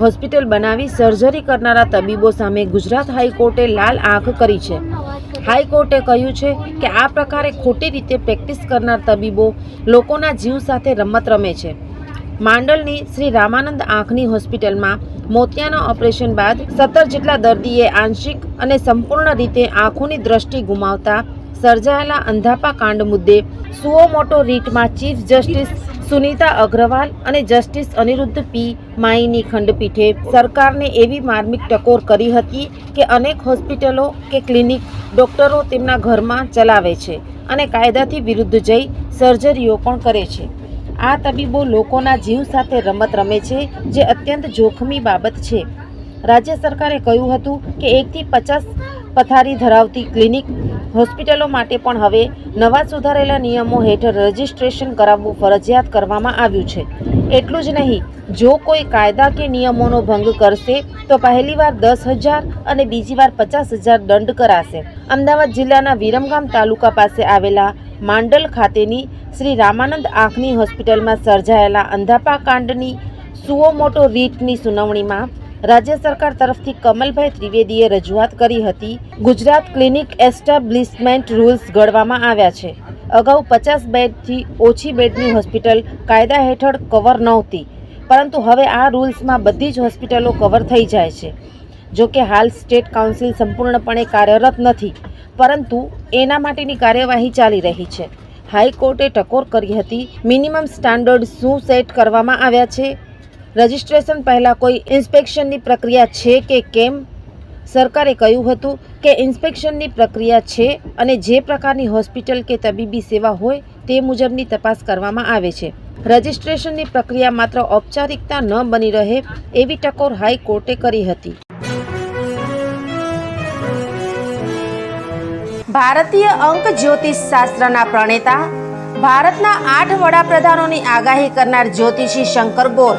Hospital બનાવી surgery કરનારા તબીબો સામે ગુજરાત હાઈકોર્ટે લાલ આંખ કરી છે. હાઈકોર્ટે કહ્યું છે કે આ પ્રકારે ખોટી રીતે પ્રેક્ટિસ કરનાર તબીબો લોકોના જીવ સાથે રમત રમે છે. માંડલની શ્રી રામાનંદ આંખની હોસ્પિટલમાં મોતિયાના ઓપરેશન બાદ સત્તર જેટલા દર્દીએ આંશિક અને સંપૂર્ણ રીતે આંખોની દ્રષ્ટિ ગુમાવતા સર્જાયેલા અંધાપા કાંડ મુદ્દે સુઓ મોટો રીટમાં ચીફ જસ્ટિસ સુનીતા અગ્રવાલ અને જસ્ટિસ અનિરુદ્ધ પી. માઈની ખંડપીઠે સરકારને એવી માર્મિક ટકોર કરી હતી કે અનેક હોસ્પિટલો કે ક્લિનિક ડોક્ટરો તેમના ઘરમાં ચલાવે છે અને કાયદાથી વિરુદ્ધ જઈ સર્જરીઓ પણ કરે છે. આ તબીબો લોકોના જીવ સાથે રમત રમે છે, જે અત્યંત જોખમી બાબત છે. રાજ્ય સરકારે કહ્યું હતું કે એકથી પચાસ પથારી ધરાવતી ક્લિનિક હોસ્પિટલો માટે પણ હવે નવા સુધારેલા નિયમો હેઠળ રજિસ્ટ્રેશન કરાવવું ફરજિયાત કરવામાં આવ્યું છે. એટલું જ નહીં, જો કોઈ કાયદા કે નિયમોનો ભંગ કરશે, તો પહેલીવાર દસ હજાર અને બીજી વાર પચાસ હજાર દંડ કરાશે. અમદાવાદ જિલ્લાના વિરમગામ તાલુકા પાસે આવેલા માંડલ ખાતેની શ્રી રામાનંદ આંખની હોસ્પિટલમાં સર્જાયેલા અંધાપા કાંડની સુઓ મોટો રીટની સુનાવણીમાં રાજ્ય સરકાર તરફથી કમલભાઈ ત્રિવેદીએ રજૂઆત કરી હતી, ગુજરાત ક્લિનિક એસ્ટાબ્લિશમેન્ટ રૂલ્સ ઘડવામાં આવ્યા છે. અગાઉ પચાસ બેડથી ઓછી બેડની હોસ્પિટલ કાયદા હેઠળ કવર નહોતી, પરંતુ હવે આ રૂલ્સમાં બધી જ હોસ્પિટલો કવર થઈ જાય છે. જો કે હાલ સ્ટેટ કાઉન્સિલ સંપૂર્ણપણે કાર્યરત નથી, પરંતુ એના માટેની કાર્યવાહી ચાલી રહી છે. હાઈકોર્ટે ટકોર કરી હતી, મિનિમમ સ્ટાન્ડર્ડ શું સેટ કરવામાં આવ્યા છે રજિસ્ટ્રેશન પહેલાં કોઈ ઇન્સ્પેક્શનની પ્રક્રિયા છે કે કેમ? સરકારે કહ્યું હતું કે ઇન્સ્પેક્શનની પ્રક્રિયા છે અને જે પ્રકારની હોસ્પિટલ કે તબીબી સેવા હોય તે મુજબની તપાસ કરવામાં આવે છે. રજિસ્ટ્રેશનની પ્રક્રિયા માત્ર ઔપચારિકતા ન બની રહે એવી ટકોર હાઈકોર્ટે કરી હતી. ભારતીય અંક જ્યોતિષ શાસ્ત્રના પ્રણેતા, ભારતના આઠ વડાપ્રધાનોની આગાહી કરનાર જ્યોતિષી શંકર ગોર